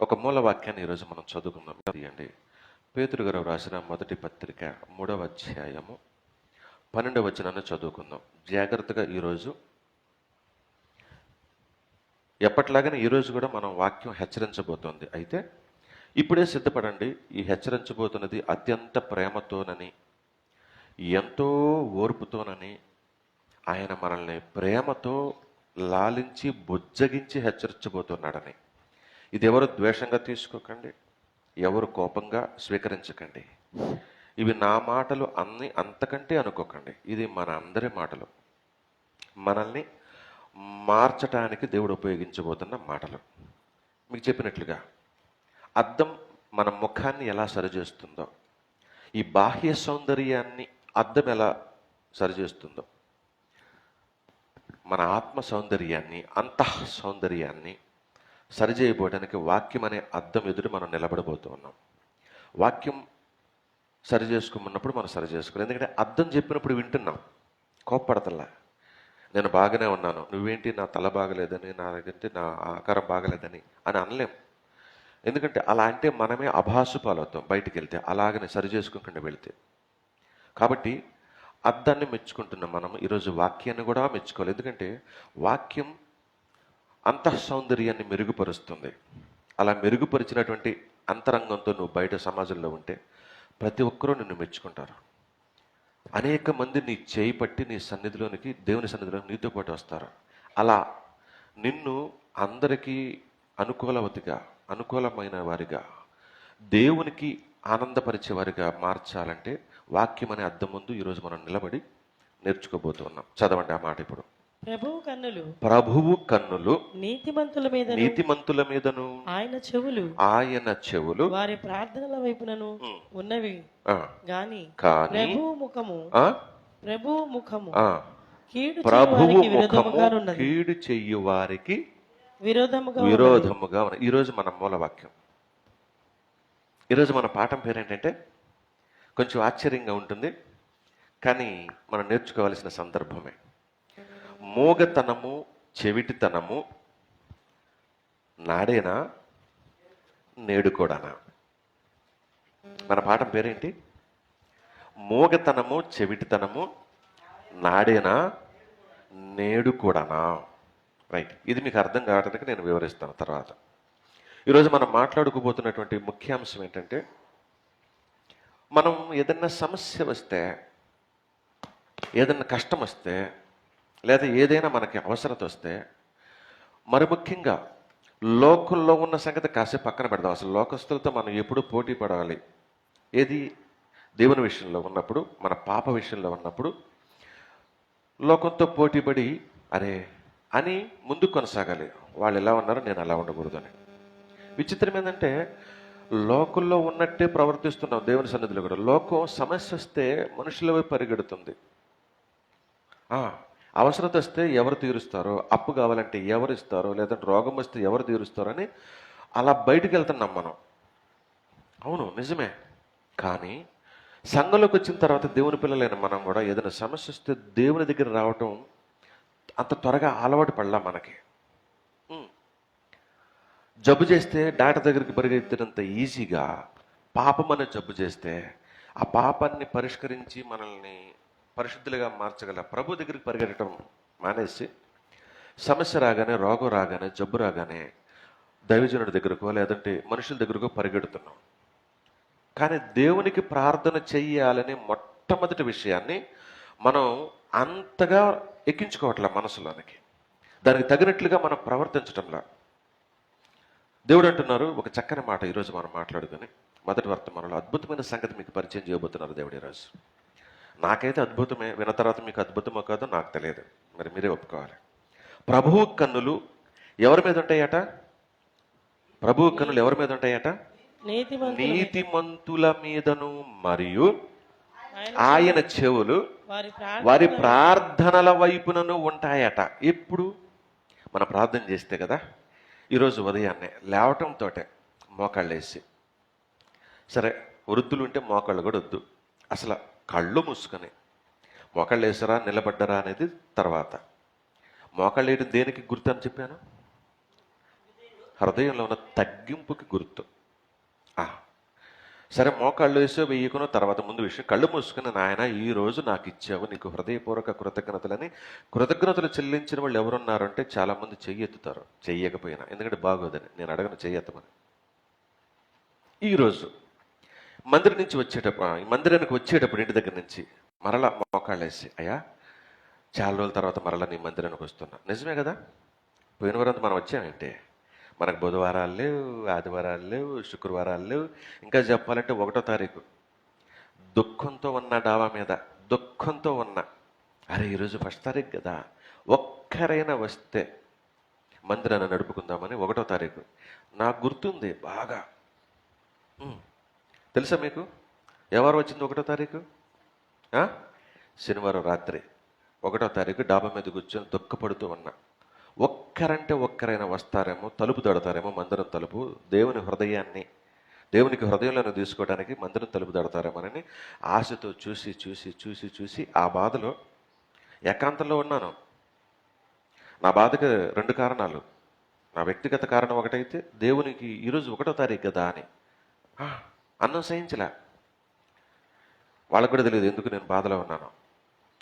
ఒక మూల వాక్యాన్ని ఈరోజు మనం చదువుకుందాం. తీయండి. పేతురు గారు రాసిన మొదటి పత్రిక మూడవ అధ్యాయము పన్నెండవ వచనాన్ని చదువుకుందాం. జాగ్రత్తగా ఈరోజు ఎప్పటిలాగానే ఈరోజు కూడా మనం వాక్యం హెచ్చరించబోతోంది. అయితే ఇప్పుడే సిద్ధపడండి ఈ హెచ్చరించబోతున్నది అత్యంత ప్రేమతోనని ఎంతో ఓర్పుతోనని ఆయన మనల్ని ప్రేమతో లాలించి బుజ్జగించి హెచ్చరించబోతున్నాడని. ఇది ఎవరు ద్వేషంగా తీసుకోకండి ఎవరు కోపంగా స్వీకరించకండి. ఇవి నా మాటలు అన్ని అంతకంటే అనుకోకండి. ఇది మన అందరి మాటలు. మనల్ని మార్చటానికి దేవుడు ఉపయోగించబోతున్న మాటలు. మీకు చెప్పినట్లుగా అద్దం మన ముఖాన్ని ఎలా సరిచేస్తుందో ఈ బాహ్య సౌందర్యాన్ని అద్దం ఎలా సరిచేస్తుందో మన ఆత్మ సౌందర్యాన్ని అంతః సౌందర్యాన్ని సరిచేయబోవడానికి వాక్యం అనే అర్థం ఎదురు మనం నిలబడబోతూ ఉన్నాం. వాక్యం సరి చేసుకోమన్నప్పుడు మనం సరి చేసుకోవాలి ఎందుకంటే అర్థం చెప్పినప్పుడు వింటున్నాం. కోప్పడతల్లా. నేను బాగానే ఉన్నాను. నువ్వేంటి? నా తల బాగలేదని నా దగ్గర నా ఆకారం బాగలేదని అని అనలేం. ఎందుకంటే అలా అంటే మనమే అభాసు పాలవుతాం బయటికి వెళ్తే అలాగనే సరి చేసుకోకుండా వెళితే. కాబట్టి అర్థాన్ని మెచ్చుకుంటున్నాం మనం. ఈరోజు వాక్యాన్ని కూడా మెచ్చుకోవాలి. ఎందుకంటే వాక్యం అంతః సౌందర్యాన్ని మెరుగుపరుస్తుంది. అలా మెరుగుపరిచినటువంటి అంతరంగంతో నువ్వు బయట సమాజంలో ఉంటే ప్రతి ఒక్కరూ నిన్ను మెచ్చుకుంటారు. అనేక మంది నీ చేయి పట్టి నీ సన్నిధిలోనికి దేవుని సన్నిధిలోకి నీతో పాటు వస్తారు. అలా నిన్ను అందరికీ అనుకూలవతిగా అనుకూలమైన వారిగా దేవునికి ఆనందపరిచే వారిగా మార్చాలంటే వాక్యం అనే అర్థం ముందు ఈరోజు మనం నిలబడి నేర్చుకోబోతున్నాం. చదవండి ఆ మాట ఇప్పుడు. ప్రభువు కన్నులు. ప్రభువు కన్నులు నీతిమంతుల మీద నీతిమంతుల మీదను. ఆయన చెవులు. ఆయన చెవులు. వారి ప్రార్థనల వైపునను ఉన్నవి. గాని కానీ ప్రభువు ముఖము. ఆ, ప్రభువు ముఖము. కీడు ప్రభువు ముఖము కీడు చెయ్యి వారికి విరోధముగా. విరోధముగా ఉన్నది. ఈరోజు మన మూల వాక్యం. ఈరోజు మన పాఠం పేరేంటంటే కొంచెం ఆశ్చర్యంగా ఉంటుంది కానీ మనం నేర్చుకోవాల్సిన సందర్భమే. మూగతనము చెవిటితనము నాడేనా? నేడు కూడానా? మన పాఠం పేరేంటి? మూగతనము చెవిటితనము నాడేనా? నేడు కూడానా? రైట్ ఇది మీకు అర్థం కావడానికి నేను వివరిస్తాను తర్వాత. ఈరోజు మనం మాట్లాడుకోబోతున్నటువంటి ముఖ్యాంశం ఏంటంటే మనం ఏదన్నా సమస్య వస్తే ఏదన్నా కష్టం వస్తే లేదా ఏదైనా మనకి అవసరత వస్తే మరి ముఖ్యంగా లోకంలో ఉన్న సంగతి కాసేపు పక్కన పెడదాం. అసలు లోకస్తులతో మనం ఎప్పుడు పోటీ పడాలి? ఏది? దేవుని విషయంలో ఉన్నప్పుడు మన పాప విషయంలో ఉన్నప్పుడు లోకంతో పోటీపడి అరే అని ముందుకు కొనసాగాలి. వాళ్ళు ఎలా ఉన్నారో నేను అలా ఉండకూడదు అని. విచిత్రం ఏంటంటే లోకంలో ఉన్నట్టే ప్రవర్తిస్తున్నాం దేవుని సన్నిధిలో కూడా. లోకం సమస్య వస్తే మనుషుల వైపు పరిగెడుతుంది. అవసరత వస్తే ఎవరు తీరుస్తారో అప్పు కావాలంటే ఎవరు ఇస్తారో లేదంటే రోగం వస్తే ఎవరు తీరుస్తారో అని అలా బయటికి వెళ్తున్నాం మనం. అవును నిజమే. కానీ సంఘంలోకి వచ్చిన తర్వాత దేవుని పిల్లలైన మనం కూడా ఏదైనా సమస్య వస్తే దేవుని దగ్గర రావటం అంత త్వరగా అలవాటు పడలా మనకి. జబ్బు చేస్తే డాక్టర్ దగ్గరికి పరిగెత్తినంత ఈజీగా పాపం అనే జబ్బు చేస్తే ఆ పాపాన్ని పరిష్కరించి మనల్ని పరిశుద్ధులుగా మార్చగల ప్రభు దగ్గరికి పరిగెట్టడం మానేసి సమస్య రాగానే రోగం రాగానే జబ్బు రాగానే దైవజనుడి దగ్గరకో లేదంటే మనుషుల దగ్గరకో పరిగెడుతున్నాం. కానీ దేవునికి ప్రార్థన చెయ్యాలనే మొట్టమొదటి విషయాన్ని మనం అంతగా ఎక్కించుకోవట్లే మనసులోనికి. దానికి తగినట్లుగా మనం ప్రవర్తించటంలా. దేవుడు అంటున్నారు ఒక చక్కని మాట ఈరోజు మనం మాట్లాడుకొని మొదటి వర్తమానంలో అద్భుతమైన సంగతి మీకు పరిచయం చేయబోతున్నారు దేవుడు ఈరోజు నాకైతే అద్భుతమే విన్న తర్వాత మీకు అద్భుతమో కాదో నాకు తెలియదు. మరి మీరే ఒప్పుకోవాలి. ప్రభువు కన్నులు ఎవరి మీద ఉంటాయట? ప్రభువు కన్నులు ఎవరి మీద ఉంటాయట? నీతిమంతుల మీదను మరియు ఆయన చెవులు వారి ప్రార్థనల వైపునను ఉంటాయట. ఎప్పుడు? మన ప్రార్థన చేస్తే కదా. ఈరోజు ఉదయాన్నే లేవటంతో మోకాళ్ళేసి సరే వృద్ధులు ఉంటే మోకాళ్ళు కూడా వద్దు. అసలు కళ్ళు మూసుకొని. మోకాళ్ళు వేసారా నిలబడ్డరా అనేది తర్వాత. మోకాళ్ళు వేయడం దేనికి గుర్తు అని చెప్పాను? హృదయంలో ఉన్న తగ్గింపుకి గుర్తు. సరే మోకాళ్ళు వేసో వేయకునో తర్వాత ముందు విషయం. కళ్ళు మూసుకుని నాయన ఈ రోజు నాకు ఇచ్చావు నీకు హృదయపూర్వక కృతజ్ఞతలని. కృతజ్ఞతలు చెల్లించిన వాళ్ళు ఎవరున్నారంటే చాలామంది చెయ్యెత్తుతారు చెయ్యకపోయినా. ఎందుకంటే బాగోదని. నేను అడగను చెయ్యెత్తమని ఈరోజు మందిరం నుంచి వచ్చేటప్పుడు మందిరానికి వచ్చేటప్పుడు ఇంటి దగ్గర నుంచి మరలా మోకాళ్ళేసి అయ్యా చాలా రోజుల తర్వాత మరలా నీ మందిరానికి వస్తున్నా. నిజమే కదా? పోయిన వారంతా మనం వచ్చామంటే మనకు బుధవారాలు లేవు ఆదివారాలు లేవు శుక్రవారాలు లేవు. ఇంకా చెప్పాలంటే ఒకటో తారీఖు. దుఃఖంతో ఉన్న డాబా మీద దుఃఖంతో ఉన్న అరే ఈరోజు ఫస్ట్ తారీఖు కదా ఒక్కరైనా వస్తే మందిరాన్ని నడుపుకుందామని ఒకటో తారీఖు. నాకు గుర్తుంది బాగా. తెలుసా మీకు? ఎవరు వచ్చింది ఒకటో తారీఖు? శనివారం రాత్రి. ఒకటో తారీఖు డాబా మీద కూర్చొని దుఃఖపడుతూ ఉన్నా. ఒక్కరంటే ఒక్కరైనా వస్తారేమో తలుపు తడతారేమో మందిరం తలుపు దేవుని హృదయాన్ని దేవునికి హృదయంలోనే తీసుకోవడానికి మందిరం తలుపు తడతారేమోనని ఆశతో చూసి చూసి చూసి చూసి ఆ బాధలో ఏకాంతంలో ఉన్నాను. నా బాధకు రెండు కారణాలు. నా వ్యక్తిగత కారణం ఒకటైతే దేవునికి ఈరోజు ఒకటో తారీఖు కదా అని. అన్నం సహించలే వాళ్ళకు కూడా తెలియదు ఎందుకు నేను బాధలో ఉన్నాను.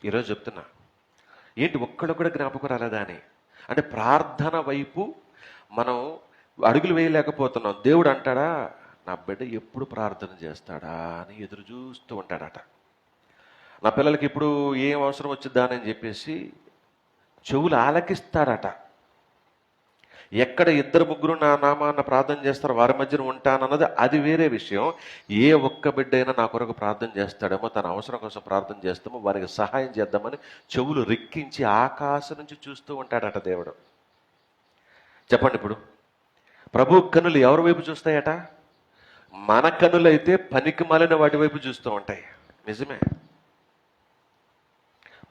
ఈరోజు చెప్తున్నా ఏంటి ఒక్కడు కూడా జ్ఞాపకం రాలేదా అని? అంటే ప్రార్థన వైపు మనం అడుగులు వేయలేకపోతున్నాం. దేవుడు అంటాడా నా బిడ్డ ఎప్పుడు ప్రార్థన చేస్తాడా? అని ఎదురు చూస్తూ ఉంటాడట. నా పిల్లలకి ఇప్పుడు ఏం అవసరం వచ్చిద్దా అని చెప్పేసి చెవులు ఆలకిస్తాడట. ఎక్కడ ఇద్దరు ముగ్గురు నా నామాన్న ప్రార్థన చేస్తారో వారి మధ్యన ఉంటానన్నది అది వేరే విషయం. ఏ ఒక్క బిడ్డ అయినా నా కొరకు ప్రార్థన చేస్తాడేమో తన అవసరం కోసం ప్రార్థన చేస్తామో వారికి సహాయం చేద్దామని చెవులు రిక్కించి ఆకాశం నుంచి చూస్తూ ఉంటాడట దేవుడు. చెప్పండి ఇప్పుడు. ప్రభు కన్నులు ఎవరి వైపు చూస్తాయట? మన కన్నులైతే పనికి మాలిన వాటి వైపు చూస్తూ ఉంటాయి. నిజమే.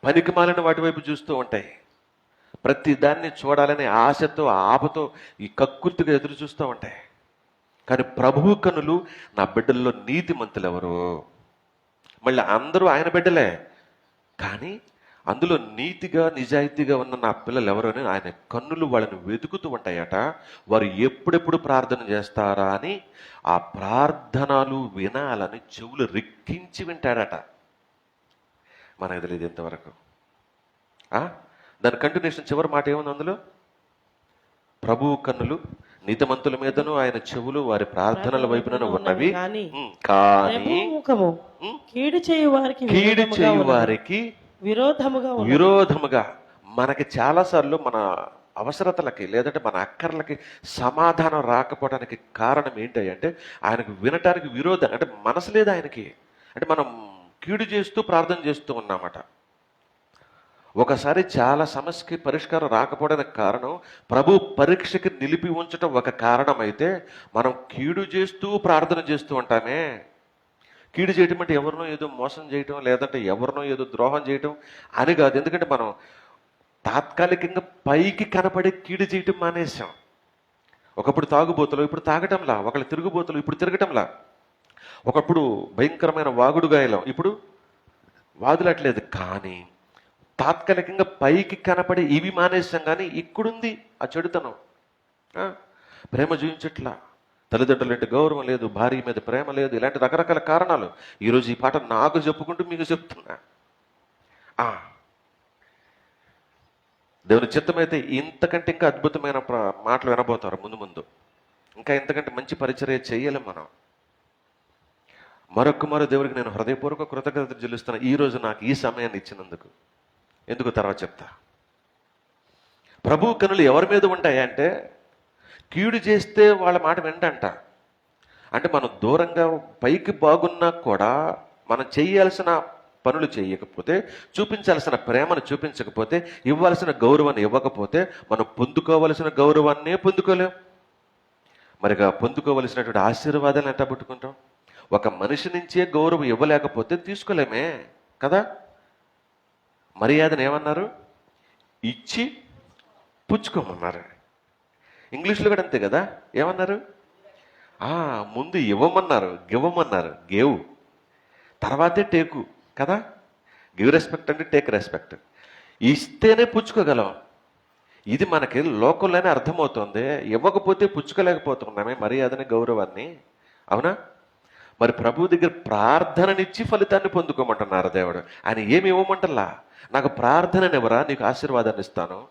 పనికి మాలిన వాటి వైపు చూస్తూ ఉంటాయి. ప్రతి దాన్ని చూడాలనే ఆశతో ఆపతో ఈ కక్కుర్తిగా ఎదురు చూస్తూ ఉంటాయి కానీ ప్రభువు కనులు నా బిడ్డల్లో నీతిమంతులు ఎవరు మళ్ళీ అందరూ ఆయన బిడ్డలే. కానీ అందులో నీతిగా నిజాయితీగా ఉన్న నా పిల్లలు ఎవరు అని ఆయన కన్నులు వాళ్ళని వెతుకుతూ ఉంటాయట. వారు ఎప్పుడెప్పుడు ప్రార్థన చేస్తారా అని ఆ ప్రార్థనలు వినాలని చెవులు రెక్కించి వింటాడట. మనకు తెలియదు ఇంతవరకు. దాని కంటిన్యూషన్ చివరి మాట ఏముంది అందులో? ప్రభువు కన్నులు నీతిమంతుల మీదను ఆయన చెవులు వారి ప్రార్థనల వైపున ఉన్నవి. కానీ ప్రభు కీడు చేయు వారికి కీడు విరోధముగా చేయు ఉన్నది. వారికి విరోధముగా ఉన్నది. విరోధముగా మనకి చాలాసార్లు మన అవసరతలకి లేదంటే మన అక్కర్లకి సమాధానం రాకపోవడానికి కారణం ఏంటి అంటే ఆయనకు వినటానికి విరోధం. అంటే మనసు లేదు ఆయనకి. అంటే మనం కీడు చేస్తూ ప్రార్థన చేస్తూ ఉన్నామట. ఒకసారి చాలా సమస్యకి పరిష్కారం రాకపోవడానికి కారణం ప్రభు పరీక్షకి నిలిపి ఉంచడం ఒక కారణం అయితే మనం కీడు చేస్తూ ప్రార్థన చేస్తూ ఉంటామే. కీడు చేయటం అంటే ఎవరినో ఏదో మోసం చేయటం లేదంటే ఎవరినో ఏదో ద్రోహం చేయటం అని కాదు. ఎందుకంటే మనం తాత్కాలికంగా పైకి కనపడే కీడు చేయటం మానేశాం. ఒకప్పుడు తాగుబోతులు ఇప్పుడు తాగటంలా. ఒకళ్ళు తిరుగుబోతులు ఇప్పుడు తిరగటంలా. ఒకప్పుడు భయంకరమైన వాగుడు గాయలం. ఇప్పుడు వాదులట్లేదు కానీ తాత్కాలికంగా పైకి కనపడే ఇవి మానేసాం కానీ ఇక్కడుంది ఆ చెడుతనం. ప్రేమ చూపించట్లా. తల్లిదండ్రులు అంటే గౌరవం లేదు భార్య మీద ప్రేమ లేదు ఇలాంటి రకరకాల కారణాలు. ఈరోజు ఈ పాట నాకు చెప్పుకుంటూ మీకు చెప్తున్నా. ఆ. దేవుని చిత్తమైతే ఇంతకంటే ఇంకా అద్భుతమైన మాటలు వినబోతారు ముందు ముందు. ఇంకా ఇంతకంటే మంచి పరిచర్య చేయలేం మనం. మరొక మరో దేవుడికి నేను హృదయపూర్వక కృతజ్ఞత చెల్లిస్తున్నాను ఈరోజు నాకు ఈ సమయాన్ని ఇచ్చినందుకు. ఎందుకు తర్వాత చెప్తా? ప్రభు కనులు ఎవరి మీద ఉంటాయంటే కీడు చేస్తే వాళ్ళ మాట వెంటంట అంటే మనం దూరంగా పైకి బాగున్నా కూడా మనం చేయాల్సిన పనులు చేయకపోతే చూపించాల్సిన ప్రేమను చూపించకపోతే ఇవ్వాల్సిన గౌరవాన్ని ఇవ్వకపోతే మనం పొందుకోవలసిన గౌరవాన్నే పొందుకోలేం. మరిగా పొందుకోవలసినటువంటి ఆశీర్వాదాలను ఎట్లా పట్టుకుంటాం? ఒక మనిషి నుంచే గౌరవం ఇవ్వలేకపోతే తీసుకోలేమే కదా? మర్యాదను ఏమన్నారు? ఇచ్చి పుచ్చుకోమన్నారు. ఇంగ్లీష్లో కూడా అంతే కదా? ఏమన్నారు? ముందు ఇవ్వమన్నారు గివ్వమన్నారు గేవు. తర్వాతే టేకు కదా? గివ్ రెస్పెక్ట్ అంటే టేక్ రెస్పెక్ట్. ఇస్తేనే పుచ్చుకోగలం. ఇది మనకి లోకంలోనే అర్థమవుతుంది. ఇవ్వకపోతే పుచ్చుకోలేకపోతున్నామే మర్యాదని గౌరవాన్ని. అవునా? మరి ప్రభు దగ్గర ప్రార్థననిచ్చి ఫలితాన్ని పొందుకోమంటున్నారు దేవుడు. ఆయన ఏమి ఇవ్వమంటలా? నాకు ప్రార్థననివ్వరా? నీకు ఆశీర్వాదాన్ని ఇస్తాను.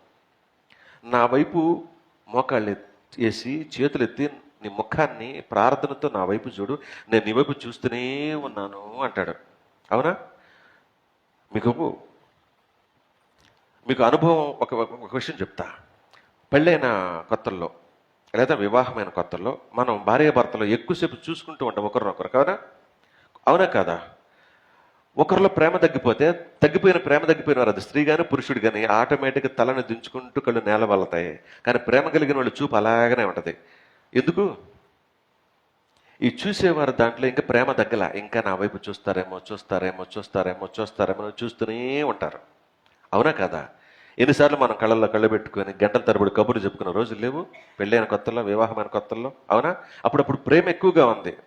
నా వైపు మోకాళ్ళు వేసి చేతులు ఎత్తి నీ ముఖాన్ని ప్రార్థనతో నా వైపు చూడు. నేను నీ వైపు చూస్తూనే ఉన్నాను అంటాడు. అవునా? మీకు మీకు అనుభవం ఒక ఒక విషయం చెప్తా. పెళ్ళైన కొత్తల్లో లేదా వివాహమైన కొత్తల్లో మనం భార్య భర్తలో ఎక్కువసేపు చూసుకుంటూ ఉంటాం ఒకరినొకరు కాదా అవునా కాదా? ఒకరిలో ప్రేమ తగ్గిపోతే తగ్గిపోయిన ప్రేమ తగ్గిపోయిన వారు అది స్త్రీ కానీ పురుషుడు కానీ ఆటోమేటిక్గా తలను దించుకుంటూ కళ్ళు నేల వలతాయి. కానీ ప్రేమ కలిగిన వాళ్ళు చూపు అలాగనే ఉంటుంది. ఎందుకు? ఈ చూసేవారు దాంట్లో ఇంకా ప్రేమ తగ్గల. ఇంకా నా వైపు చూస్తారేమో చూస్తారేమో చూస్తారేమో చూస్తారేమో చూస్తూనే ఉంటారు. అవునా కదా? ఎన్నిసార్లు మనం కళ్ళల్లో కళ్ళు పెట్టుకొని గంటల తరబడి కబుర్లు చెప్పుకున్న రోజులు లేవు. పెళ్ళైన కొత్తల్లో వివాహమైన కొత్తల్లో. అవునా? అప్పుడప్పుడు ప్రేమ ఎక్కువగా ఉంది.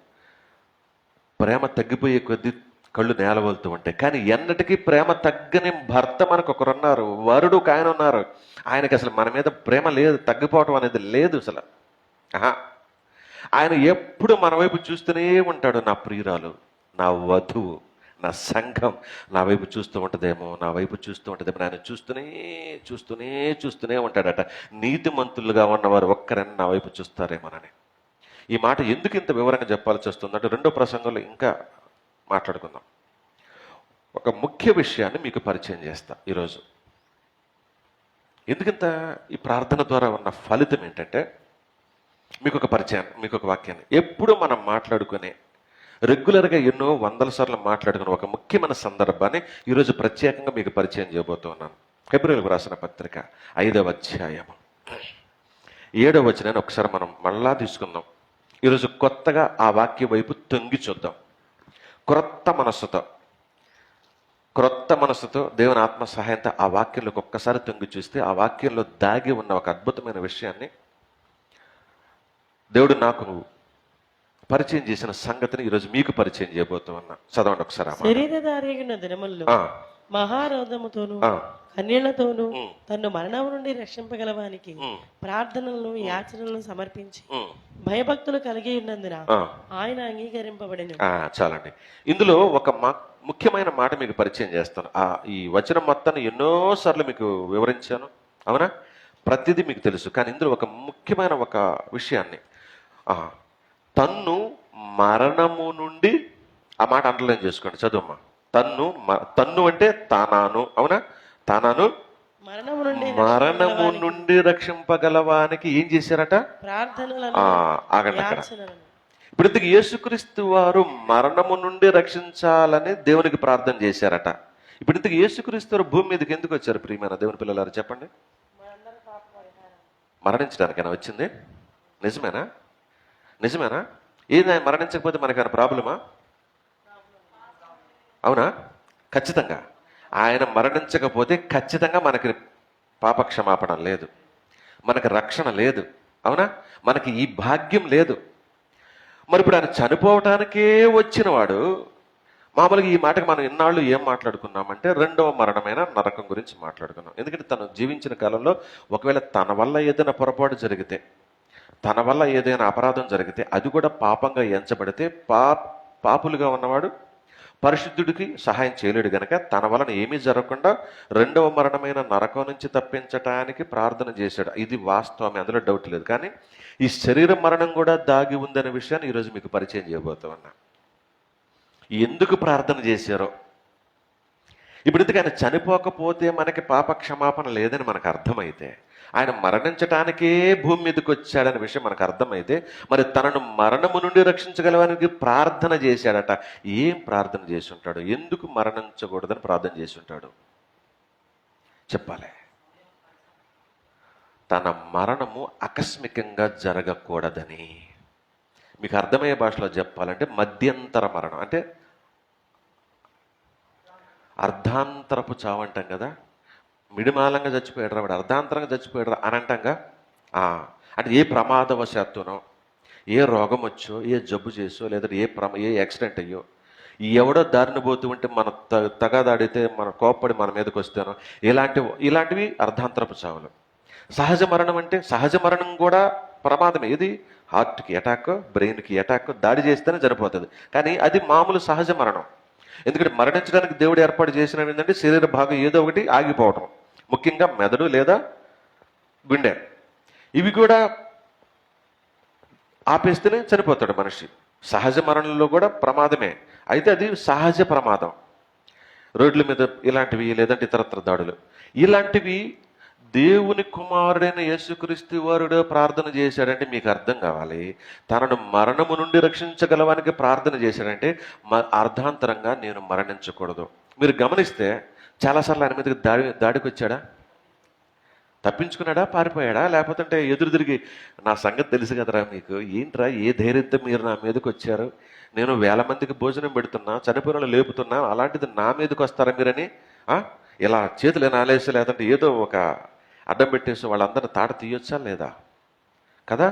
ప్రేమ తగ్గిపోయే కొద్దీ కళ్ళు నేలవలుతూ ఉంటాయి. కానీ ఎన్నటికీ ప్రేమ తగ్గని భర్త మనకు ఒకరున్నారు. వరుడు ఒక ఆయన ఉన్నారు. ఆయనకి అసలు మన మీద ప్రేమ లేదు తగ్గిపోవటం అనేది లేదు అసలు. ఆహా. ఆయన ఎప్పుడు మన వైపు చూస్తూనే ఉంటాడు నా ప్రియురాలు నా వధువు. నా సంఘం నా వైపు చూస్తూ ఉంటుందేమో నా వైపు చూస్తూ ఉంటుందేమో ఆయన చూస్తూనే చూస్తూనే చూస్తూనే ఉంటాడట. నీతిమంతులుగా ఉన్నవారు ఒక్కరైనా నా వైపు చూస్తారేమోనని. ఈ మాట ఎందుకు ఇంత వివరంగా చెప్పాల్సి వస్తుందంటే రెండో ప్రసంగంలో ఇంకా మాట్లాడుకుందాం. ఒక ముఖ్య విషయాన్ని మీకు పరిచయం చేస్తా ఈరోజు. ఎందుకంత ఈ ప్రార్థన ద్వారా ఉన్న ఫలితం ఏంటంటే మీకు ఒక పరిచయం మీకు ఒక వాక్యాన్ని. ఎప్పుడు మనం మాట్లాడుకునే రెగ్యులర్గా ఎన్నో వందల సార్లు మాట్లాడుకున్న ఒక ముఖ్యమైన సందర్భాన్ని ఈరోజు ప్రత్యేకంగా మీకు పరిచయం చేయబోతున్నాను ఫిబ్రవరికి రాసిన పత్రిక ఐదవ అధ్యాయము. ఏడవ వచనాన్ని ఒకసారి మనం మళ్ళా తీసుకుందాం. ఈరోజు కొత్తగా ఆ వాక్య వైపు తొంగి చూద్దాం. క్రొత్త మనస్సుతో క్రొత్త మనసుతో దేవుని ఆత్మ సహాయంతో ఆ వాక్యంలోకి ఒక్కసారి తొంగి చూస్తే ఆ వాక్యంలో దాగి ఉన్న ఒక అద్భుతమైన విషయాన్ని దేవుడు నాకు పరిచయం చేసిన సంగతిని ఈరోజు మీకు పరిచయం చేయబోతూ ఉన్నా చదవండి ఒకసారి. శరీరధారిగిన మహారోధముతోను ఉమ్. తన్ను మరణం నుండి రక్షింపగలవానికి ప్రార్థనలను యాచనలను సమర్పించి భయభక్తులు కలిగి ఉన్నందున ఆయన అంగీకరింపబడిన చాలండి. ఇందులో ఒక ముఖ్యమైన మాట మీకు పరిచయం చేస్తాను. ఆ ఈ వచనం మొత్తాన్ని ఎన్నోసార్లు మీకు వివరించాను. అవునా? ప్రతిదీ మీకు తెలుసు. కానీ ఇందులో ఒక ముఖ్యమైన ఒక విషయాన్ని. తన్ను మరణము నుండి ఆ మాట అండర్లైన్ చేసుకోండి చదువమ్మా. తన్ను తన్ను అంటే తానాను అవునా? తానాను మరణము నుండి రక్షింపగలవానికి. ఏం చేశారట? ఆగండి అక్కడ. ఇప్పుడు ఇంతకు యేసుక్రీస్తు వారు మరణము నుండి రక్షించాలని దేవునికి ప్రార్థన చేశారట. ఇప్పుడు ఇంతకు యేసుక్రీస్తు వారు భూమి మీదకి ఎందుకు వచ్చారు ప్రియమైన దేవుని పిల్లలారు చెప్పండి. మరణించడానికైనా వచ్చింది? నిజమేనా? నిజమేనా? ఏది ఆయన మరణించకపోతే ఆయన ప్రాబ్లమా? అవునా? ఖచ్చితంగా. ఆయన మరణించకపోతే ఖచ్చితంగా మనకి పాపక్షమాపణ లేదు. మనకి రక్షణ లేదు. అవునా? మనకి ఈ భాగ్యం లేదు. మరి ఇప్పుడు ఆయన చనిపోవటానికే వచ్చినవాడు మామూలుగా ఈ మాటకి మనం ఇన్నాళ్ళు ఏం మాట్లాడుకున్నామంటే రెండవ మరణమైన నరకం గురించి మాట్లాడుకున్నాం. ఎందుకంటే తను జీవించిన కాలంలో ఒకవేళ తన వల్ల ఏదైనా పొరపాటు జరిగితే తన వల్ల ఏదైనా అపరాధం జరిగితే అది కూడా పాపంగా ఎంచబడితే పా పాపులుగా ఉన్నవాడు పరిశుద్ధుడికి సహాయం చేయలేడు గనక తన వలన ఏమీ జరగకుండా రెండవ మరణమైన నరకం నుంచి తప్పించటానికి ప్రార్థన చేశాడు. ఇది వాస్తవమే అందులో డౌట్ లేదు. కానీ ఈ శరీర మరణం కూడా దాగి ఉందనే విషయాన్ని ఈరోజు మీకు పరిచయం చేయబోతా ఉన్నా. ఎందుకు ప్రార్థన చేశారో? ఇప్పుడు ఎందుకు ఆయన చనిపోకపోతే మనకి పాప క్షమాపణ లేదని మనకు అర్థమైతే ఆయన మరణించటానికే భూమి మీదకి వచ్చాడనే విషయం మనకు అర్థమైతే మరి తనను మరణము నుండి రక్షించగలవానికి ప్రార్థన చేశాడట. ఏం ప్రార్థన చేసి ఉంటాడు ఎందుకు మరణించకూడదని ప్రార్థన చేసి ఉంటాడు చెప్పాలి. తన మరణము ఆకస్మికంగా జరగకూడదని. మీకు అర్థమయ్యే భాషలో చెప్పాలంటే మధ్యంతర మరణం. అంటే అర్ధాంతరపు చావంటాం కదా? మిడిమాలంగా చచ్చిపోయాడు వాడు అర్ధాంతరంగా చచ్చిపోయాడు అని అంటాంగా అంటే ఏ ప్రమాదవశాత్తునో ఏ రోగం వచ్చో ఏ జబ్బు చేసో లేదా ఏ ప్రమ ఏ యాక్సిడెంట్ అయ్యో ఎవడో దారిని పోతూ ఉంటే మన త తగాదాడితే మన కోప్పడి మన మీదకి వస్తేనో ఇలాంటి ఇలాంటివి అర్ధాంతరపు చావులు. సహజ మరణం అంటే సహజ మరణం కూడా ప్రమాదం ఇది హార్ట్కి అటాక్ బ్రెయిన్కి అటాక్ దాడి చేస్తేనే చనిపోతుంది కానీ అది మామూలు సహజ మరణం. ఎందుకంటే మరణించడానికి దేవుడు ఏర్పాటు చేసిన ఏంటంటే శరీర భాగం ఏదో ఒకటి ఆగిపోవటం. ముఖ్యంగా మెదడు లేదా గుండె. ఇవి కూడా ఆపేస్తేనే చనిపోతాడు మనిషి. సహజ మరణంలో కూడా ప్రమాదమే. అయితే అది సహజ ప్రమాదం. రోడ్ల మీద ఇలాంటివి లేదంటే ఇతరత్ర దాడులు. ఇలాంటివి దేవుని కుమారుడైన యేసుక్రీస్తు వారుడు ప్రార్థన చేశాడంటే మీకు అర్థం కావాలి. తనను మరణము నుండి రక్షించగలవానికి ప్రార్థన చేశాడంటే మ- అర్ధాంతరంగా నేను మరణించకూడదు. మీరు గమనిస్తే చాలాసార్లు ఆయన మీదకి దాడి దాడికి వచ్చాడా తప్పించుకున్నాడా? పారిపోయాడా? లేకపోతే ఎదురు తిరిగి నా సంగతి తెలుసు కదరా మీకు. ఏంట్రా? ఏ ధైర్యంతో మీరు నా మీదకి వచ్చారు? నేను వేల మందికి భోజనం పెడుతున్నా చనిపోయిన లేపుతున్నా అలాంటిది నా మీదకి వస్తారా మీరని? ఇలా చేతులు నాలేసి లేదంటే ఏదో ఒక అడ్డం పెట్టేసి వాళ్ళందరిని తాట తీయొచ్చా లేదా? కదా?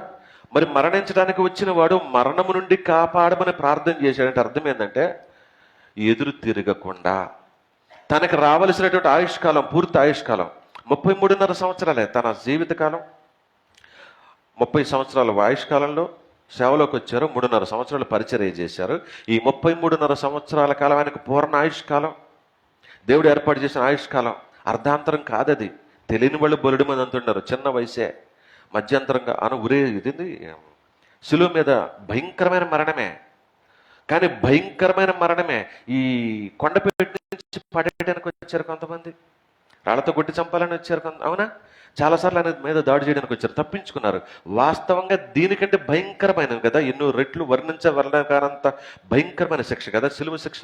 మరి మరణించడానికి వచ్చిన వాడు మరణము నుండి కాపాడమని ప్రార్థన చేశాడంటే అర్థం ఏంటంటే ఎదురు తిరగకుండా తనకు రావలసినటువంటి ఆయుష్కాలం పూర్తి ఆయుష్కాలం. ముప్పై మూడున్నర సంవత్సరాలే తన జీవితకాలం. ముప్పై సంవత్సరాల ఆయుష్కాలంలో సేవలోకి వచ్చారు మూడున్నర సంవత్సరాలు పరిచర్య చేశారు. ఈ ముప్పై మూడున్నర సంవత్సరాల కాలం ఆయనకు పూర్ణ ఆయుష్కాలం. దేవుడు ఏర్పాటు చేసిన ఆయుష్కాలం. అర్ధాంతరం కాదది. తెలియని వాళ్ళు బొలుడు మంది అంటున్నారు చిన్న వయసే. మధ్యంతరంగా అను ఉరే ఇది శిలువ మీద భయంకరమైన మరణమే. కానీ భయంకరమైన మరణమే ఈ కొండపేట నుంచి పడేయడానికి వచ్చారు కొంతమంది. రాళ్ళతో కొట్టి చంపాలని వచ్చారు కొంత అవునా? చాలాసార్లు ఆయన మీద దాడి చేయడానికి వచ్చారు. తప్పించుకున్నారు. వాస్తవంగా దీనికంటే భయంకరమైనవి కదా ఎన్నో రెట్లు వర్ణించవర్ణకారంత భయంకరమైన శిక్ష కదా సిలువ శిక్ష?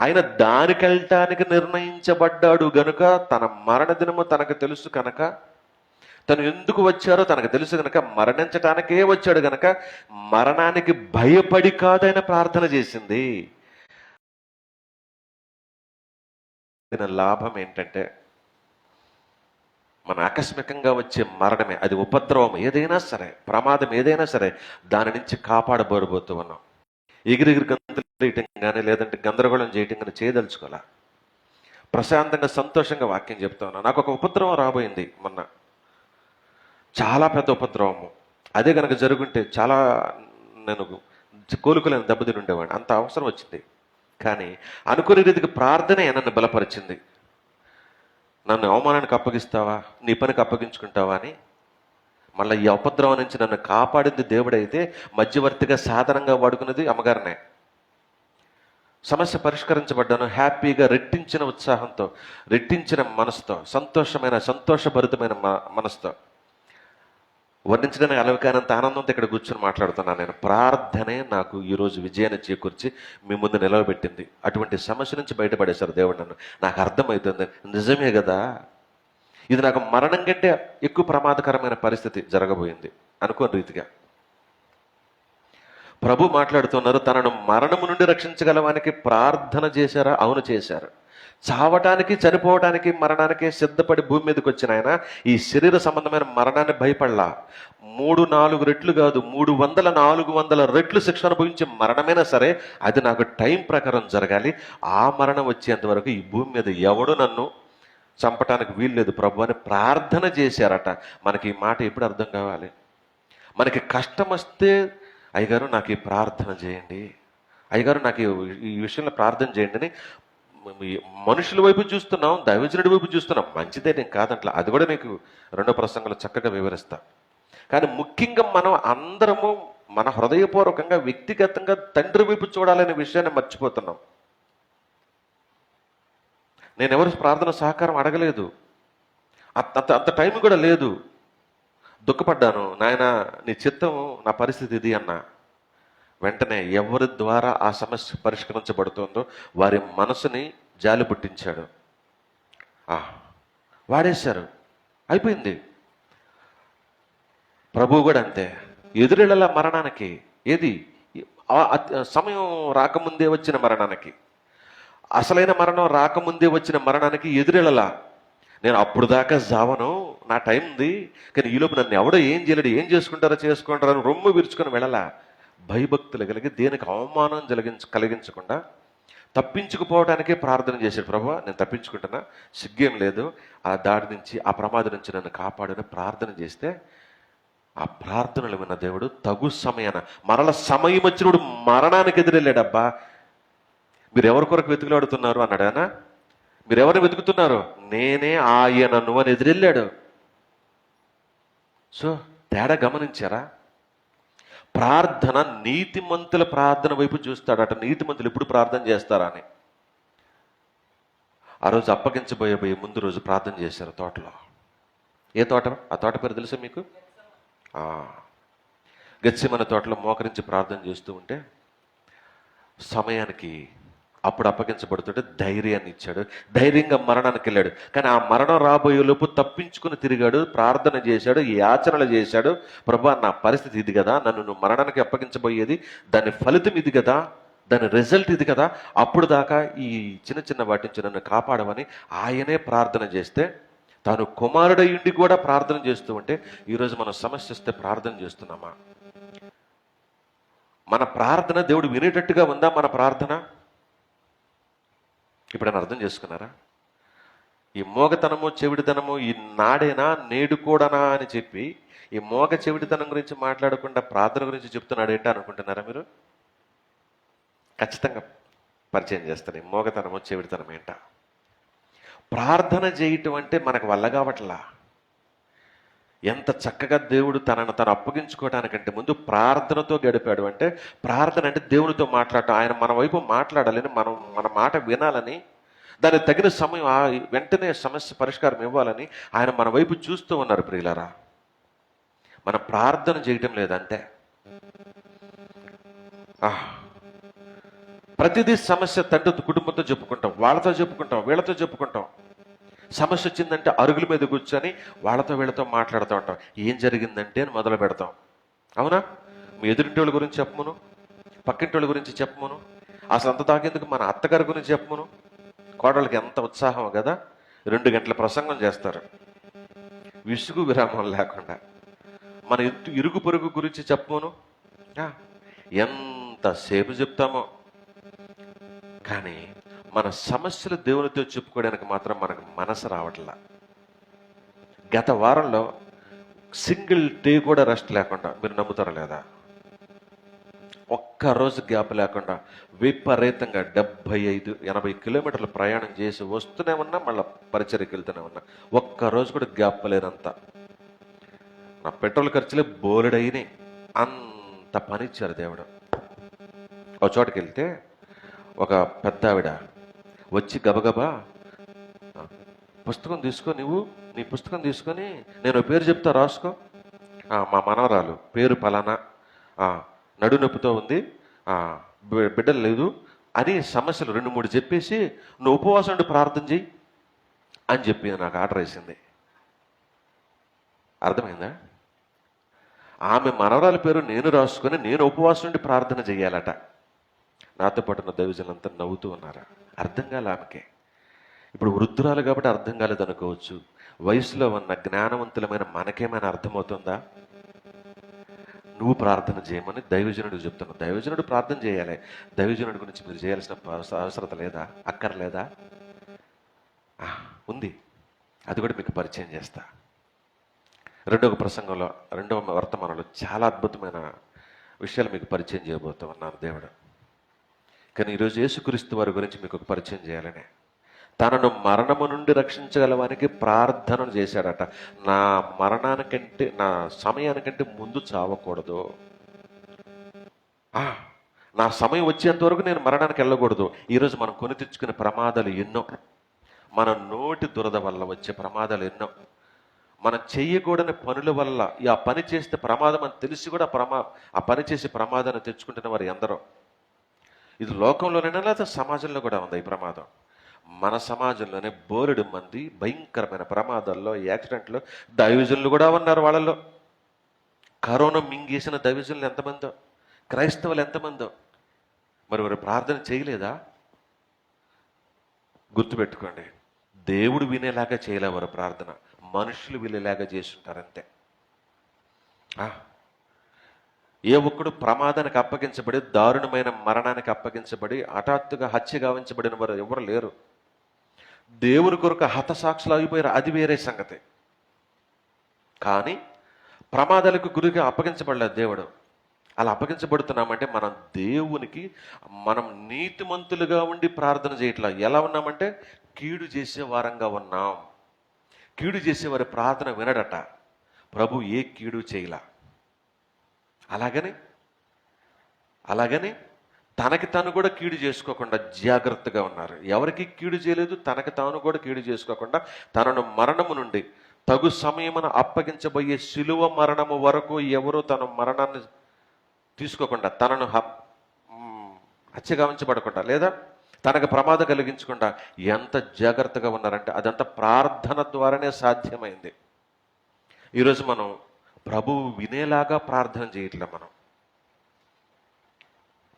ఆయన దానికి వెళ్ళటానికి నిర్ణయించబడ్డాడు గనుక తన మరణ దినము తనకు తెలుసు కనుక తను ఎందుకు వచ్చారో తనకు తెలుసు గనక మరణించటానికే వచ్చాడు గనక మరణానికి భయపడి కాదైన ప్రార్థన చేసింది. దీని లాభం ఏంటంటే మన ఆకస్మికంగా వచ్చే మరణమే అది ఉపద్రవం ఏదైనా సరే ప్రమాదం ఏదైనా సరే దాని నుంచి కాపాడబడబోతూ ఉన్నాం. ఎగిరిగిరి గంతులు చేయటం కానీ లేదంటే గందరగోళం చేయటం కానీ చేయదలుచుకోవాలా? ప్రశాంతంగా సంతోషంగా వాక్యం చెప్తా ఉన్నా. నాకు ఒక ఉపద్రవం రాబోయింది మొన్న. చాలా పెద్ద ఉపద్రవము. అదే కనుక జరుగుంటే చాలా నేను కోలుకోలేని దెబ్బతిని ఉండేవాడిని. అంత అవసరం వచ్చింది. కానీ అనుకునే రీతికి ప్రార్థనే నన్ను బలపరిచింది. నన్ను అవమానానికి అప్పగిస్తావా? నీ పనికి అప్పగించుకుంటావా అని. మళ్ళీ ఈ ఉపద్రవం నుంచి నన్ను కాపాడింది దేవుడైతే మధ్యవర్తిగా సాధనంగా వాడుకున్నది అమ్మగారినే. సమస్య పరిష్కరించబడ్డాను. హ్యాపీగా రెట్టించిన ఉత్సాహంతో రెట్టించిన మనసుతో సంతోషమైన సంతోషభరితమైన మ- మనసుతో. వర్ణించడానికి అలవికానంత ఆనందంతో ఇక్కడ కూర్చొని మాట్లాడుతున్నాను. నేను ప్రార్థనే నాకు ఈరోజు విజయాన్ని చేకూర్చి మీ ముందు నిలవబెట్టింది. అటువంటి సమస్య నుంచి బయటపడేశారు దేవుడు నన్ను. నాకు అర్థమవుతుంది. నిజమే కదా? ఇది నాకు మరణం కంటే ఎక్కువ ప్రమాదకరమైన పరిస్థితి జరగబోయింది. అనుకోని రీతిగా. ప్రభు మాట్లాడుతున్నారు తనను మరణము నుండి రక్షించగలవానికి ప్రార్థన చేశారా? అవును చేశారు. చావటానికి చనిపోవటానికి మరణానికి సిద్ధపడి భూమి మీదకి వచ్చిన ఆయన ఈ శరీర సంబంధమైన మరణాన్ని భయపడలా. మూడు నాలుగు రెట్లు కాదు మూడు వందల నాలుగు వందల రెట్లు శిక్ష అనుభవించే మరణమైనా సరే అది నాకు టైం ప్రకారం జరగాలి. ఆ మరణం వచ్చేంత వరకు ఈ భూమి మీద ఎవడు నన్ను చంపటానికి వీల్లేదు ప్రభు అని ప్రార్థన చేశారట. మనకి ఈ మాట ఎప్పుడు అర్థం కావాలి? మనకి కష్టం వస్తే అయ్యగారు నాకు ఈ ప్రార్థన చేయండి. అయ్యగారు నాకు ఈ- విషయంలో ప్రార్థన చేయండి అని మనుషుల వైపు చూస్తున్నాం దైవజనుడి వైపు చూస్తున్నాం. మంచిదే నేను కాదంట్లా. అది కూడా నీకు రెండో ప్రసంగంలో చక్కగా వివరిస్తా. కానీ ముఖ్యంగా మనం అందరము మన హృదయపూర్వకంగా వ్యక్తిగతంగా తండ్రి వైపు చూడాలనే విషయాన్ని మర్చిపోతున్నాం. నేను ఎవరు ప్రార్థన సహకారం అడగలేదు. అంత- అంత టైం కూడా లేదు. దుఃఖపడ్డాను. నాయన నీ చిత్తం నా పరిస్థితి ఇది అన్నా. వెంటనే ఎవరి ద్వారా ఆ సమస్య పరిష్కరించబడుతుందో వారి మనసుని జాలి పుట్టించాడు. ఆ, వాడేశారు. అయిపోయింది. ప్రభు కూడా అంతే. ఎదురెళ్ళల మరణానికి ఏది? సమయం రాకముందే వచ్చిన మరణానికి. అసలైన మరణం రాకముందే వచ్చిన మరణానికి ఎదురెళ్ళలా. నేను అప్పుడు దాకా జావను నా టైం ఉంది. కానీ ఈలోపు నన్ను ఎవడో ఏం చేయలేడు ఏం చేసుకుంటారో చేసుకుంటారో అని రొమ్ము విరుచుకొని వెళ్ళలా. భయభక్తులు కలిగి దేనికి అవమానం జరిగించ కలిగించకుండా తప్పించుకుపోవడానికే ప్రార్థన చేశాడు. ప్రభావ నేను తప్పించుకుంటున్నా సిగ్గేం లేదు. ఆ దాడి నుంచి ఆ ప్రమాదం నుంచి నన్ను కాపాడని ప్రార్థన చేస్తే ఆ ప్రార్థనలు విన్న దేవుడు తగు సమయాన మరల సమయం వచ్చినప్పుడు మరణానికి ఎదురెళ్ళాడబ్బా. మీరు ఎవరి కొరకు వెతుకులాడుతున్నారు అన్నాడానా మీరు ఎవరిని వెతుకుతున్నారు? నేనే ఆయనను అని ఎదురెళ్ళాడు. సో తేడా గమనించారా? ప్రార్థన నీతిమంతుల ప్రార్థన వైపు చూస్తాడట. నీతిమంతులు ఎప్పుడు ప్రార్థన చేస్తారా అని ఆ రోజు అప్పగించబోయే పోయే ముందు రోజు ప్రార్థన చేశారు తోటలో. ఏ తోట? ఆ తోట పేరు తెలుసా మీకు? గచ్చిమన తోటలో మోకరించి ప్రార్థన చేస్తూ ఉంటే సమయానికి అప్పుడు అప్పగించబడుతుంటే ధైర్యాన్ని ఇచ్చాడు. ధైర్యంగా మరణానికి వెళ్ళాడు. కానీ ఆ మరణం రాబోయే లోపు తప్పించుకుని తిరిగాడు ప్రార్థన చేశాడు యాచనలు చేశాడు. ప్రభా నా పరిస్థితి ఇది కదా నన్ను నువ్వు మరణానికి అప్పగించబోయేది దాని ఫలితం ఇది కదా దాని రిజల్ట్ ఇది కదా అప్పుడు దాకా ఈ చిన్న చిన్న వాటి నుంచి నన్ను కాపాడమని ఆయనే ప్రార్థన చేస్తే తాను కుమారుడయుండి కూడా ప్రార్థన చేస్తూ ఉంటే ఈరోజు మనం సమస్య వస్తే ప్రార్థన చేస్తున్నామా? మన ప్రార్థన దేవుడు వినేటట్టుగా ఉందా మన ప్రార్థన? ఇప్పుడు అర్థం చేసుకున్నారా? ఈ మోగతనము చెవిడితనము ఈ నాడేనా నేడు కూడానా అని చెప్పి ఈ మోగ చెవిడితనం గురించి మాట్లాడకుండా ప్రార్థన గురించి చెప్తున్నాడు ఏంటి అనుకుంటున్నారా మీరు? ఖచ్చితంగా పరిచయం చేస్తాను. ఈ మోగతనము చెవిడితనం ఏంటా? ప్రార్థన చేయటం అంటే మనకు వల్ల కావట్లా? ఎంత చక్కగా దేవుడు తనను తను అప్పగించుకోవడానికంటే ముందు ప్రార్థనతో గడిపాడు. అంటే ప్రార్థన అంటే దేవునితో మాట్లాడటం. ఆయన మన వైపు మాట్లాడాలని మనం మన మాట వినాలని దానికి తగిన సమయం ఆ వెంటనే సమస్య పరిష్కారం ఇవ్వాలని ఆయన మన వైపు చూస్తూ ఉన్నారు ప్రియులరా. మనం ప్రార్థన చేయటం లేదంటే. ప్రతిదీ సమస్య తండ్రి కుటుంబంతో చెప్పుకుంటాం వాళ్ళతో చెప్పుకుంటాం వీళ్ళతో చెప్పుకుంటాం. సమస్య వచ్చిందంటే అరుగుల మీద కూర్చొని వాళ్ళతో వీళ్ళతో మాట్లాడుతూ ఉంటాం. ఏం జరిగిందంటే అని మొదలు పెడతాం. అవునా? మీ ఎదురింటి వాళ్ళ గురించి చెప్పమును. పక్కింటి వాళ్ళ గురించి చెప్పమును. అసలు అంత తాగేందుకు మన అత్తగారి గురించి చెప్పమును. కోడళ్ళకి ఎంత ఉత్సాహం కదా. రెండు గంటల ప్రసంగం చేస్తారు. విసుగు విరామం లేకుండా. మన ఇరుగు పొరుగు గురించి చెప్పమును. ఎంతసేపు చెప్తామో. కానీ మన సమస్యలు దేవునితో చెప్పుకోవడానికి మాత్రం మనకు మనసు రావట్లా. గత వారంలో సింగిల్ డే కూడా రెస్ట్ లేకుండా మీరు నమ్ముతారా లేదా? ఒక్క రోజు గ్యాప్ లేకుండా విపరీతంగా డెబ్బై ఐదు ఎనభై కిలోమీటర్లు ప్రయాణం చేసి వస్తూనే ఉన్నా మళ్ళీ పరిచర్కి వెళ్తూనే ఉన్నా. ఒక్క రోజు కూడా గ్యాప్ లేనంత నా పెట్రోల్ ఖర్చులే బోలెడైనాయి. అంత పని ఇచ్చారు దేవుడు. ఒక చోటుకి వెళ్తే ఒక పెద్ద ఆవిడ వచ్చి గబగబా పుస్తకం తీసుకో నువ్వు నీ పుస్తకం తీసుకొని నేను పేరు చెప్తా రాసుకో. మా మనవరాలు పేరు పలానా నడు నొప్పితో ఉంది బిడ్డలు లేదు అని సమస్యలు రెండు మూడు చెప్పేసి నువ్వు ఉపవాసం ఉండి ప్రార్థన చెయ్యి అని చెప్పి నాకు ఆర్డర్ వేసింది. అర్థమైందా? ఆమె మనవరాల పేరు నేను రాసుకొని నేను ఉపవాసం ఉండి ప్రార్థన చేయాలట నాతో పాటు ఉన్న దైవజనులంతా నవ్వుతూ ఉన్నారా? అర్థం కాలే ఆమెకే. ఇప్పుడు వృద్ధురాలు కాబట్టి అర్థం కాలేదు అనుకోవచ్చు. వయసులో ఉన్న జ్ఞానవంతులమైన మనకేమైనా అర్థమవుతుందా? నువ్వు ప్రార్థన చేయమని దైవజనుడికి చెప్తున్నావు. దైవజనుడు ప్రార్థన చేయాలి. దైవజనుడి గురించి మీరు చేయాల్సిన అవసరత లేదా? అక్కర్లేదా? ఉంది. అది కూడా మీకు పరిచయం చేస్తా. రెండవ ప్రసంగంలో రెండవ వర్తమానంలో చాలా అద్భుతమైన విషయాలు మీకు పరిచయం చేయబోతూ ఉన్నాను దేవుడు. కానీ ఈరోజు యేసుక్రీస్తు వారి గురించి మీకు ఒక పరిచయం చేయాలని. తనను మరణము నుండి రక్షించగలవానికి ప్రార్థన చేశాడట. నా మరణానికంటే నా సమయానికంటే ముందు చావకూడదు. నా సమయం వచ్చేంత వరకు నేను మరణానికి వెళ్ళకూడదు. ఈరోజు మనం కొని తెచ్చుకునే ప్రమాదాలు ఎన్నో. మన నోటి దురద వల్ల వచ్చే ప్రమాదాలు ఎన్నో. మనం చెయ్యకూడని పనుల వల్ల ఆ పని చేస్తే ప్రమాదం అని తెలిసి కూడా ప్రమా ఆ పని చేసి ప్రమాదాన్ని తెచ్చుకుంటున్న వారు ఎందరో. ఇది లోకంలోనైనా లేదా సమాజంలో కూడా ఉంది ఈ ప్రమాదం? మన సమాజంలోనే బోలెడు మంది భయంకరమైన ప్రమాదాల్లో యాక్సిడెంట్లో దైవజనులు కూడా ఉన్నారు వాళ్ళలో. కరోనా మింగేసిన దైవజనులు ఎంతమందో క్రైస్తవులు ఎంతమందో. మరి వారు ప్రార్థన చేయలేదా? గుర్తుపెట్టుకోండి దేవుడు వినేలాగా చేయలే వారు ప్రార్థన మనుషులు వినేలాగా చేస్తుంటారంతే ఆ, ఏ ఒక్కడు ప్రమాదానికి అప్పగించబడి దారుణమైన మరణానికి అప్పగించబడి హఠాత్తుగా హత్య గావించబడిన వారు ఎవరు లేరు. దేవుని కొరకు హతసాక్షులు అయిపోయారు అది వేరే సంగతి. కానీ ప్రమాదాలకు గురిగా అప్పగించబడలేదు దేవుడు. అలా అప్పగించబడుతున్నామంటే మనం దేవునికి మనం నీతిమంతులుగా ఉండి ప్రార్థన చేయట్లా. ఎలా ఉన్నామంటే కీడు చేసే వారంగా ఉన్నాం. కీడు చేసేవారి ప్రార్థన వినడట. ప్రభు ఏ కీడు చేయలా. అలాగని అలాగని తనకి తాను కూడా కీడు చేసుకోకుండా జాగ్రత్తగా ఉన్నారు. ఎవరికి కీడు చేయలేదు తనకి తాను కూడా కీడు చేసుకోకుండా తనను మరణము నుండి తగు సమయమున అప్పగించబోయే శిలువ మరణము వరకు ఎవరు తన మరణాన్ని తీసుకోకుండా తనను హత్యగావించబడకుండా లేదా తనకు ప్రమాదం కలిగించకుండా ఎంత జాగ్రత్తగా ఉన్నారంటే అదంతా ప్రార్థన ద్వారానే సాధ్యమైంది. ఈరోజు మనం ప్రభువు వినేలాగా ప్రార్థన చేయట్లే మనం.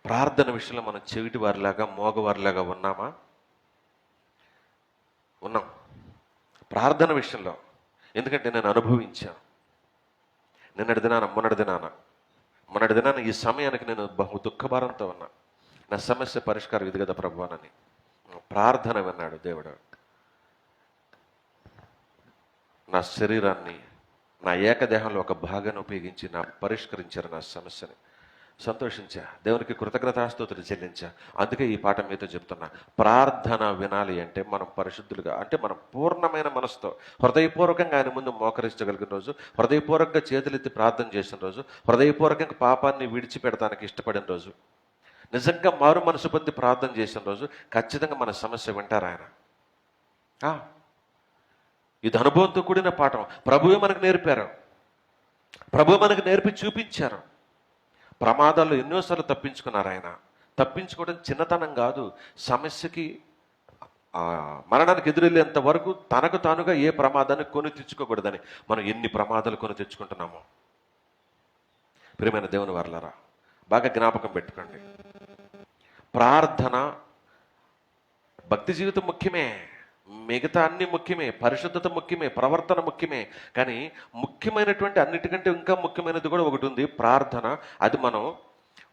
ప్రార్థన విషయంలో మనం చెవిటి వారిలాగా మోగవారిలాగా ఉన్నామా? ఉన్నాం. ప్రార్థన విషయంలో ఎందుకంటే నేను అనుభవించాను. నిన్నటి దినాన మొన్నటి దినాన మొన్నటి దినాన ఈ సమయానికి నేను బహు దుఃఖభారంతో ఉన్నా. నా సమస్య పరిష్కారం ఇది కదా ప్రభువానని ప్రార్థన విన్నాడు దేవుడు. నా శరీరాన్ని నా ఏకదేహంలో ఒక భాగాన్ని ఉపయోగించి నా పరిష్కరించారు నా సమస్యని. సంతోషించా. దేవునికి కృతజ్ఞతాస్తుతులు చెల్లించా. అందుకే ఈ పాఠం మీతో చెప్తున్నా. ప్రార్థన వినాలి అంటే మనం పరిశుద్ధులుగా అంటే మనం పూర్ణమైన మనసుతో హృదయపూర్వకంగా ఆయన ముందు మోకరించగలిగిన రోజు హృదయపూర్వకంగా చేతులెత్తి ప్రార్థన చేసిన రోజు హృదయపూర్వకంగా పాపాన్ని విడిచిపెడతానికి ఇష్టపడిన రోజు నిజంగా మారు మనసు పొంది ప్రార్థన చేసిన రోజు ఖచ్చితంగా మన సమస్య వింటారు ఆయన. ఇది అనుభవంతో కూడిన పాఠం. ప్రభువే మనకు నేర్పారు. ప్రభు మనకు నేర్పి చూపించారు. ప్రమాదాలు ఎన్నోసార్లు తప్పించుకున్నారు ఆయన. తప్పించుకోవడం చిన్నతనం కాదు. సమస్యకి మరణానికి ఎదురెళ్ళేంత వరకు తనకు తానుగా ఏ ప్రమాదాన్ని కొని తెచ్చుకోకూడదని మనం ఎన్ని ప్రమాదాలు కొని తెచ్చుకుంటున్నామో. ప్రియమైన దేవుని వర్లరా బాగా జ్ఞాపకం పెట్టుకోండి. ప్రార్థన భక్తి జీవితం ముఖ్యమే. మిగతా అన్ని ముఖ్యమే పరిశుద్ధత ముఖ్యమే ప్రవర్తన ముఖ్యమే కానీ ముఖ్యమైనటువంటి అన్నిటికంటే ఇంకా ముఖ్యమైనది కూడా ఒకటి ఉంది ప్రార్థన. అది మనం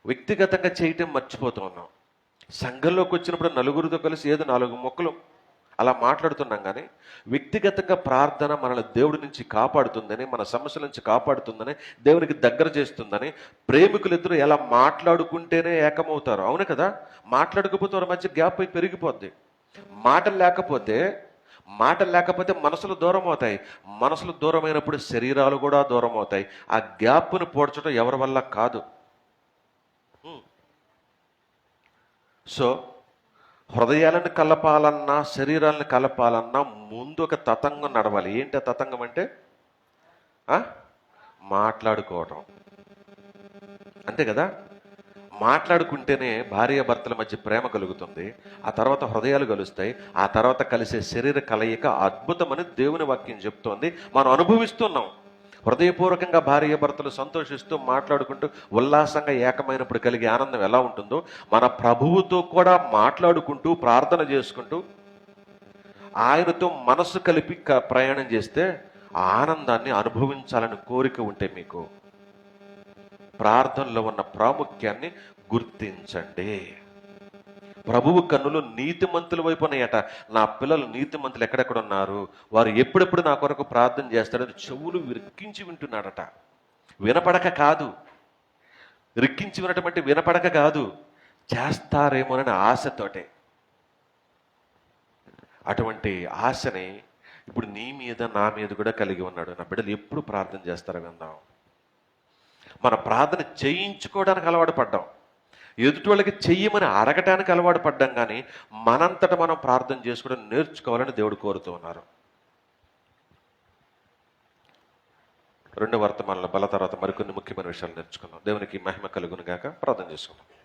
వ్యక్తిగతంగా చేయటం మర్చిపోతూ ఉన్నాం. సంఘంలోకి వచ్చినప్పుడు నలుగురితో కలిసి ఏదో నాలుగు మొక్కలు అలా మాట్లాడుతున్నాం కానీ వ్యక్తిగతంగా ప్రార్థన మనల్ని దేవుడి నుంచి కాపాడుతుందని మన సమస్యల నుంచి కాపాడుతుందని దేవునికి దగ్గర చేస్తుందని ప్రేమికులు ఇద్దరు ఎలా మాట్లాడుకుంటేనే ఏకమవుతారు? అవును కదా? మాట్లాడకపోతే వారి మధ్య గ్యాప్ అయి పెరిగిపోద్ది. మాటలు లేకపోతే మాటలు లేకపోతే మనసులు దూరం అవుతాయి మనసులు దూరమైనప్పుడు శరీరాలు కూడా దూరం అవుతాయి ఆ గ్యాప్ను పోడ్చడం ఎవరి వల్ల కాదు. సో హృదయాలను కలపాలన్నా శరీరాలను కలపాలన్నా ముందు ఒక తతంగం నడవాలి. ఏంటి ఆ తతంగం అంటే? మాట్లాడుకోవటం. అంతే కదా? మాట్లాడుకుంటేనే భార్య భర్తల మధ్య ప్రేమ కలుగుతుంది ఆ తర్వాత హృదయాలు కలుస్తాయి ఆ తర్వాత కలిసే శరీర కలయిక అద్భుతమని దేవుని వాక్యం చెప్తోంది. మనం అనుభవిస్తున్నాం. హృదయపూర్వకంగా భార్య భర్తలు సంతోషిస్తూ మాట్లాడుకుంటూ ఉల్లాసంగా ఏకమైనప్పుడు కలిగే ఆనందం ఎలా ఉంటుందో మన ప్రభువుతో కూడా మాట్లాడుకుంటూ ప్రార్థన చేసుకుంటూ ఆయనతో మనసు కలిపి ప్రయాణం చేస్తే ఆనందాన్ని అనుభవించాలని కోరిక ఉంటే మీకు. ప్రార్థనలో ఉన్న ప్రాముఖ్యాన్ని గుర్తించండి. ప్రభువు కన్నులు నీతిమంతుల వైపు ఉన్నాయట నా పిల్లలు నీతిమంతులు ఎక్కడెక్కడ ఉన్నారు వారు ఎప్పుడెప్పుడు నా కొరకు ప్రార్థన చేస్తాడని చెవులు విరిక్కించి వింటున్నాడట. వినపడక కాదు. రిక్కించి వినటం వినపడక కాదు. చేస్తారేమోనని ఆశతోటే. అటువంటి ఆశని ఇప్పుడు నీ మీద నా మీద కూడా కలిగి ఉన్నాడు. నా బిడ్డలు ఎప్పుడు ప్రార్థన చేస్తారో విందాం. మన ప్రార్థన చేయించుకోవడానికి అలవాటు పడ్డాం. ఎదుటి వాళ్ళకి చెయ్యమని అడగటానికి అలవాటు పడ్డాం కానీ మనంతట మనం ప్రార్థన చేసుకోవడం నేర్చుకోవాలని దేవుడు కోరుతూ ఉన్నారు. రెండు వర్తమానాల బల తర్వాత మరికొన్ని ముఖ్యమైన విషయాలు నేర్చుకుందాం. దేవునికి మహిమ కలుగును గాక. ప్రార్థన చేసుకుందాం.